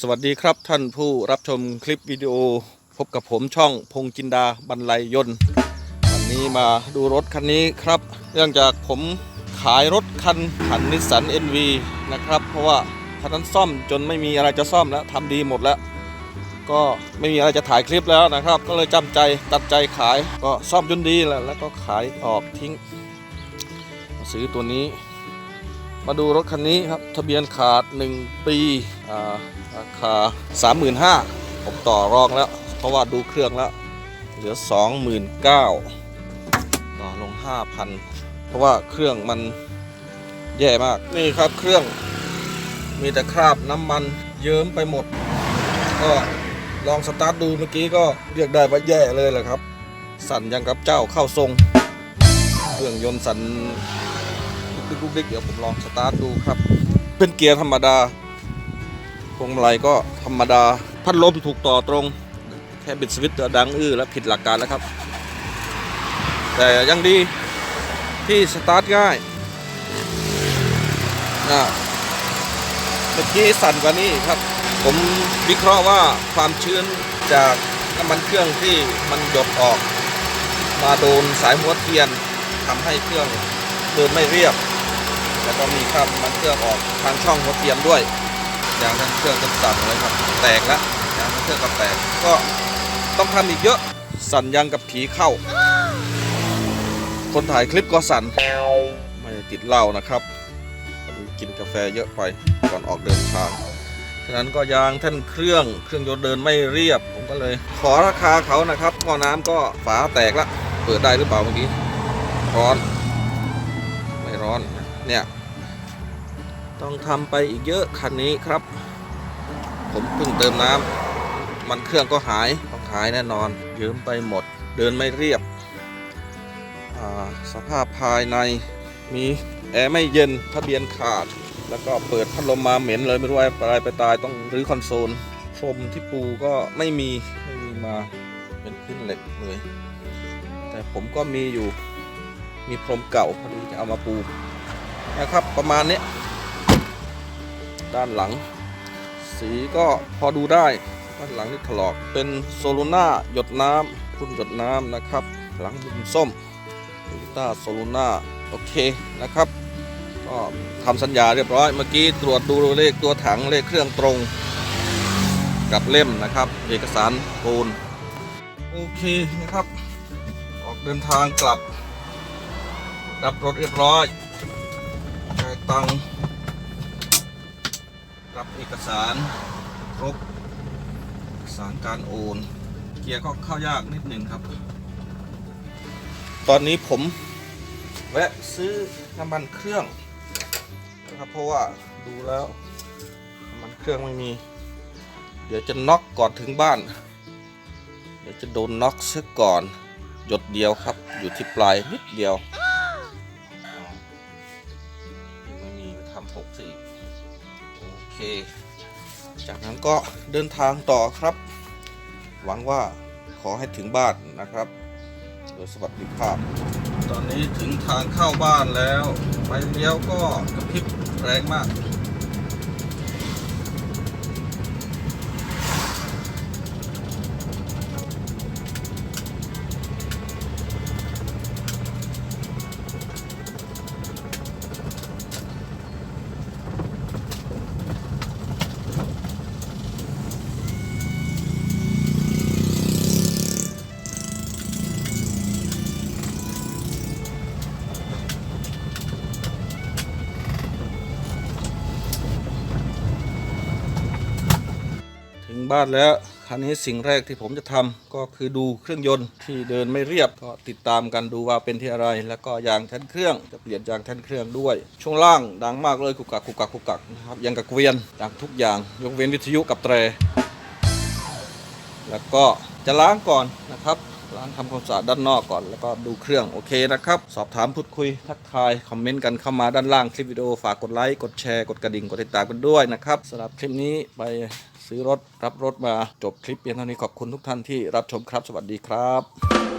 สวัสดีครับท่านผู้รับชมคลิปวิดีโอ พบกับผมช่องพงจินดาบรรลัยยนต์วันนี้มาดูรถคันนี้ครับ เนื่องจากผมขายรถคันขันนิสสัน NV นะครับ เพราะว่าคันนั้นซ่อมจนไม่มีอะไรจะซ่อมแล้วทำดีหมดแล้ว ก็ไม่มีอะไรจะถ่ายคลิปแล้วนะครับ ก็เลยจำใจตัดใจขายก็ซ่อมจนดีแล้วแล้วก็ขายออกทิ้ง มาซื้อตัวนี้ มาดูรถคันนี้ครับ ทะเบียนขาด 1 ปีอ่าราคา 35,000ผมต่อรองแล้ว เพราะว่าดูเครื่องแล้ว เหลือ 29,000ต่อลง 5,000 เพราะว่าเครื่องมันแย่มาก นี่ครับเครื่องมีแต่คราบน้ำมันเยิ้มไปหมด ก็ลองสตาร์ทดูเมื่อกี้ก็เรียกได้ว่าแย่เลยแหละครับ สั่นยังกับเจ้าเข้าทรง เครื่องยนต์สั่น กดิ๊กดิ๊กเดี๋ยวผมลองสตาร์ทดูครับ เป็นเกียร์ธรรมดาพวงมาลัยก็ธรรมดา พัดลมถูกต่อตรง แค่บิดสวิตช์ดังอื้อแล้วผิดหลักการแล้วครับ แต่ยังดีที่สตาร์ทง่ายนะเมื่อกี้สั่นกว่านี้ครับ ผมวิเคราะห์ว่าความชื้นจากน้ำมันเครื่องที่มันหยดออก มาโดนสายหัวเทียนทำให้เครื่องเดินไม่เรียบ แล้วก็มีคราบมันเครื่องออกทางช่องหัวเทียนด้วยยางทั้งเครื่องก็สั่นเลยครับ แตกแล้วยางทั้งเครื่องก็แตกก็ต้องทำอีกเยอะสั่นยังกับผีเข้า คนถ่ายคลิปก็สั่นไม่ติดเหล้านะครับกินกาแฟเยอะไปก่อนออกเดินทางฉะนั้นก็ยางท่านเครื่องเครื่องยนต์เดินไม่เรียบ ผมก็เลย ขอราคาเขานะครับหม้อน้ำก็ฝาแตกละ เปิดได้หรือเปล่าเมื่อกี้ร้อน ไม่ร้อน เนี่ย ต้องทำไปอีกเยอะคันนี้ครับ ผมเพิ่งเติมน้ำมันเครื่องก็หายต้องหายแน่นอนเยิ้มไปหมด เดินไม่เรียบ สภาพภายในมีแอร์ไม่เย็นทะเบียนขาด แล้วก็เปิดพัดลมมาเหม็นเลยไม่รู้อะไรไปตายต้องรื้อคอนโซลพรมที่ปูก็ไม่มีไม่มีมาเป็นพื้นเหล็กเลย แต่ผมก็มีอยู่มีพรมเก่าพอดีจะเอามาปู นะครับประมาณนี้ ด้านหลัง สีก็พอดูได้ ด้านหลังนี่ถลอกเป็นโซโลนาหยดน้ำรุ่นหยดน้ำนะครับ หลังเป็นส้มโตโยต้าโซโลนาโอเคนะครับ ก็ทำสัญญาเรียบร้อยเมื่อกี้ตรวจดูเลขตัวถังเลขเครื่องตรงกับเล่มนะครับ เอกสารปูนโอเคนะครับ ออกเดินทางกลับรับรถเรียบร้อย ตังรับเอกสารครบเอกสารการโอน เกียร์ก็เข้ายากนิดหนึ่งครับ ตอนนี้ผมแวะซื้อน้ำมันเครื่องนะครับเพราะว่าดูแล้วน้ำมันเครื่องไม่มี เดี๋ยวจะน็อกก่อนถึงบ้าน เดี๋ยวจะโดนน็อกเสียก่อน หยดเดียวครับ อยู่ที่ปลายนิดเดียว เค จากนั้นก็เดินทางต่อครับ หวังว่าขอให้ถึงบ้านนะครับโดยสวัสดิภาพ ตอนนี้ถึงทางเข้าบ้านแล้ว ไฟเลี้ยวก็กระพริบแรงมาก บ้านแล้วคันนี้สิ่งแรกที่ผมจะทำก็คือดูเครื่องยนต์ที่เดินไม่เรียบก็ติดตามกันดูว่าเป็นที่อะไร แล้วก็ยางแท่นเครื่องจะเปลี่ยนยางแท่นเครื่องด้วย ช่วงล่างดังมากเลยกุกกักกุกกักกุกกักนะครับยังกับเกวียนดังทุกอย่าง ยกเว้นวิทยุกับแตร แล้วก็จะล้างก่อนนะครับล้างทำความสะอาดด้านนอกก่อนแล้วก็ดูเครื่องโอเคนะครับ สอบถามพูดคุยทักทาย คอมเมนต์กันเข้ามาด้านล่างคลิปวิดีโอฝากกดไลค์กดแชร์กดกระดิ่งกดติดตามกันด้วยนะครับสำหรับคลิปนี้ไป ซื้อรถรับรถมาจบคลิปเพียงเท่านี้ขอบคุณทุกท่านที่รับชมครับ สวัสดีครับ